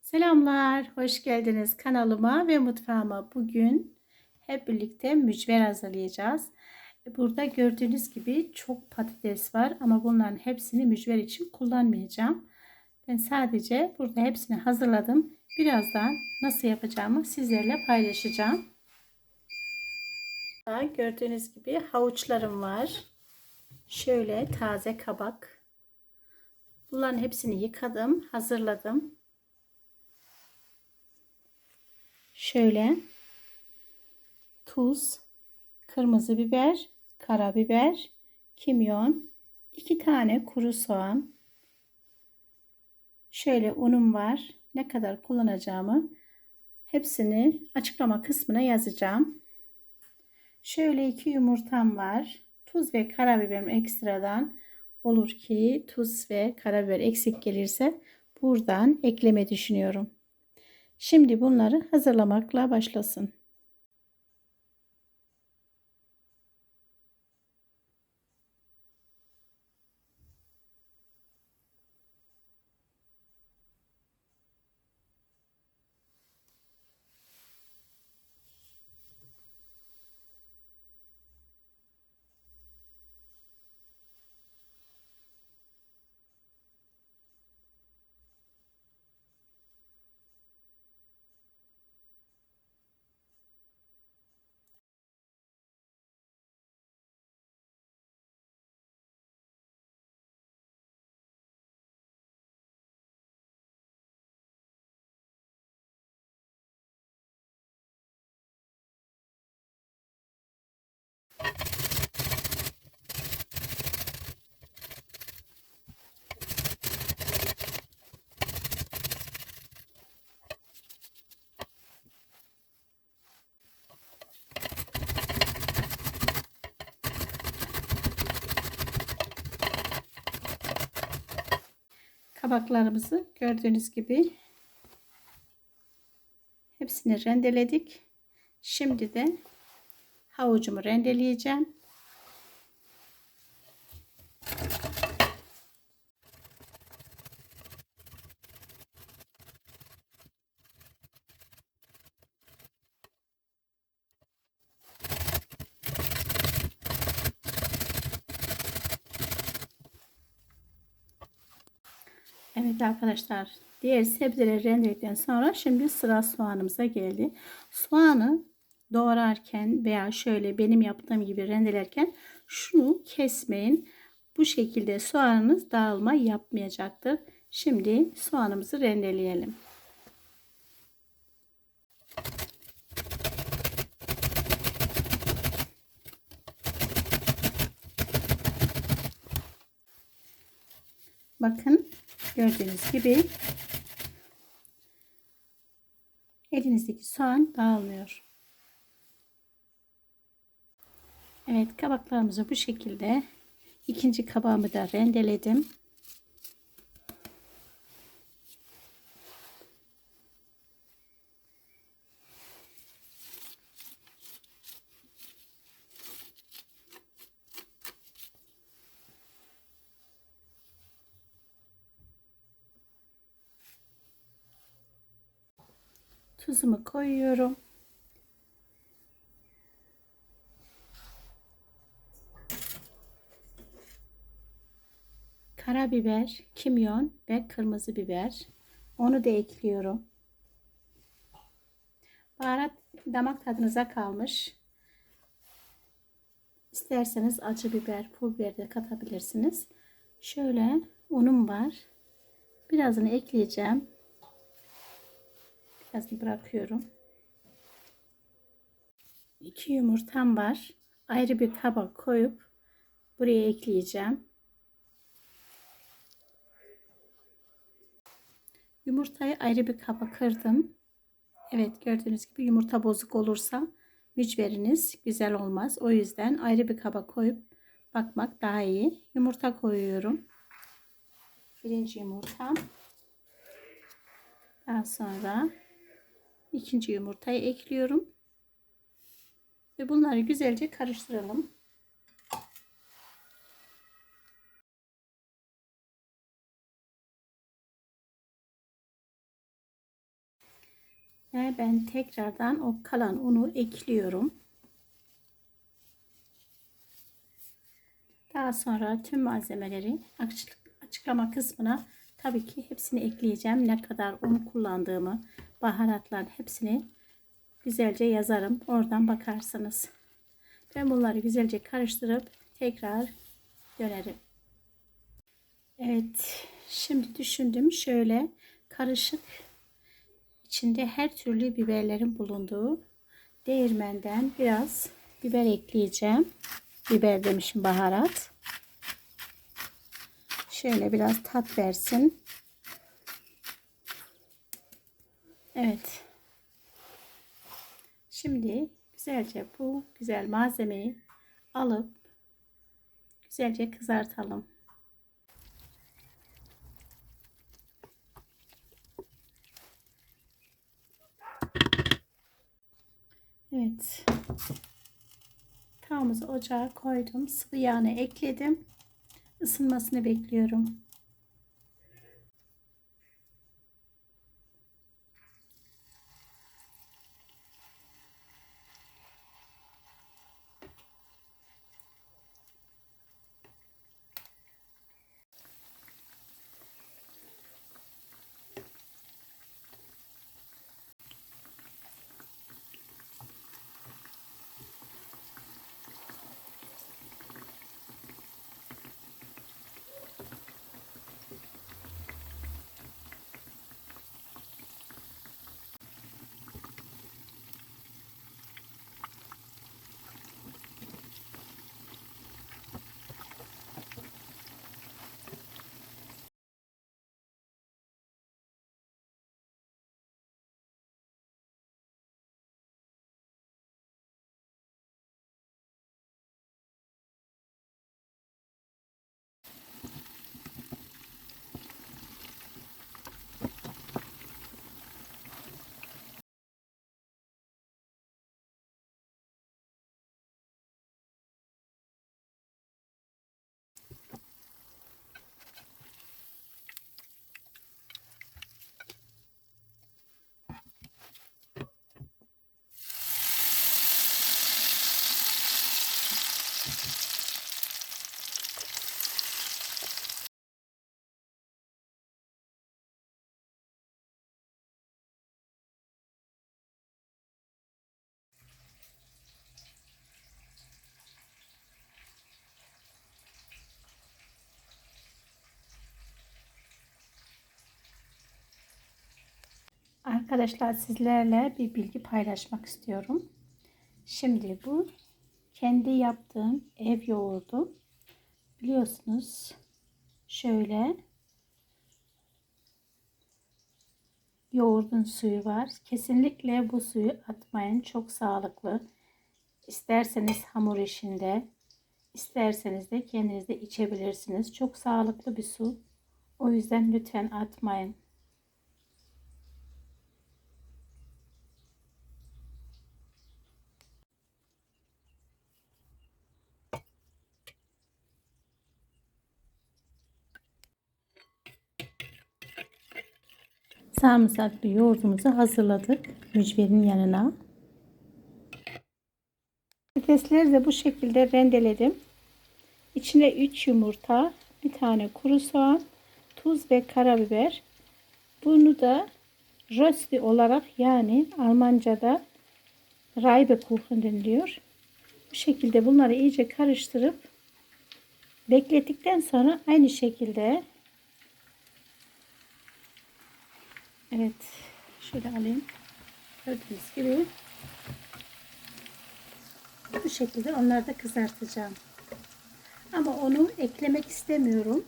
Selamlar, hoş geldiniz kanalıma ve mutfağıma. Bugün hep birlikte mücver hazırlayacağız. Burada gördüğünüz gibi çok patates var ama bunların hepsini mücver için kullanmayacağım. Ben sadece burada hepsini hazırladım. Birazdan nasıl yapacağımı sizlerle paylaşacağım. Gördüğünüz gibi havuçlarım var. Şöyle taze kabak. Bunların hepsini yıkadım, hazırladım. Şöyle tuz, kırmızı biber, karabiber, kimyon, iki tane kuru soğan. Şöyle unum var. Ne kadar kullanacağımı hepsini açıklama kısmına yazacağım. Şöyle iki yumurtam var. Tuz ve karabiberim ekstradan olur ki tuz ve karabiber eksik gelirse buradan ekleme düşünüyorum. Şimdi bunları hazırlamakla başlasın. Kabaklarımızı gördüğünüz gibi hepsini rendeledik. Şimdi de havucumu rendeleyeceğim. Evet arkadaşlar diğer sebzeleri rendeledikten sonra şimdi sıra soğanımıza geldi. Soğanı doğrarken veya şöyle benim yaptığım gibi rendelerken şunu kesmeyin. Bu şekilde soğanınız dağılma yapmayacaktır. Şimdi soğanımızı rendeleyelim. Bakın Gördüğünüz gibi elinizdeki soğan dağılmıyor. Evet kabaklarımızı bu şekilde ikinci kabağımı da rendeledim. Tuzumu koyuyorum. Karabiber, kimyon ve kırmızı biber. Onu da ekliyorum. Baharat damak tadınıza kalmış. İsterseniz acı biber, pul biber de katabilirsiniz. Şöyle unum var. Birazını ekleyeceğim. Birazını bırakıyorum. İki yumurtam var. Ayrı bir kaba koyup buraya ekleyeceğim. Yumurtayı ayrı bir kaba kırdım. Evet gördüğünüz gibi yumurta bozuk olursa mücveriniz güzel olmaz. O yüzden ayrı bir kaba koyup bakmak daha iyi. Yumurta koyuyorum. Birinci yumurtam. Daha sonra ikinci yumurtayı ekliyorum. Ve bunları güzelce karıştıralım. Ve ben tekrardan o kalan unu ekliyorum. Daha sonra tüm malzemeleri açık- açıklama kısmına tabii ki hepsini ekleyeceğim. Ne kadar un kullandığımı, baharatların hepsini güzelce yazarım. Oradan bakarsınız. Ben bunları güzelce karıştırıp tekrar dönerim. Evet. Şimdi düşündüm şöyle karışık içinde her türlü biberlerin bulunduğu değirmenden biraz biber ekleyeceğim. Biber demişim baharat. Şöyle biraz tat versin. Evet. Şimdi güzelce bu güzel malzemeyi alıp güzelce kızartalım. Evet. Tavamızı ocağa koydum. Sıvı yağını ekledim. Isınmasını bekliyorum. Arkadaşlar sizlerle bir bilgi paylaşmak istiyorum. Şimdi bu kendi yaptığım ev yoğurdu. Biliyorsunuz şöyle yoğurdun suyu var. Kesinlikle bu suyu atmayın. Çok sağlıklı. İsterseniz hamur işinde, isterseniz de kendiniz de içebilirsiniz. Çok sağlıklı bir su. O yüzden lütfen atmayın. Sarımsaklı yoğurdumuzu hazırladık. Mücverin yanına. Patatesleri de bu şekilde rendeledim. İçine 3 yumurta, bir tane kuru soğan, tuz ve karabiber. Bunu da rösti olarak yani Almanca'da Reibekuchen deniliyor. Bu şekilde bunları iyice karıştırıp beklettikten sonra aynı şekilde Evet. Şöyle alayım. Gördüğünüz gibi bu şekilde onları da kızartacağım. Ama onu eklemek istemiyorum.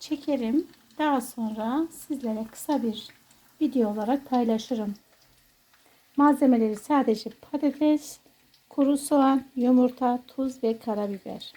Çekerim. Daha sonra sizlere kısa bir video olarak paylaşırım. Malzemeleri sadece patates, kuru soğan, yumurta, tuz ve karabiber.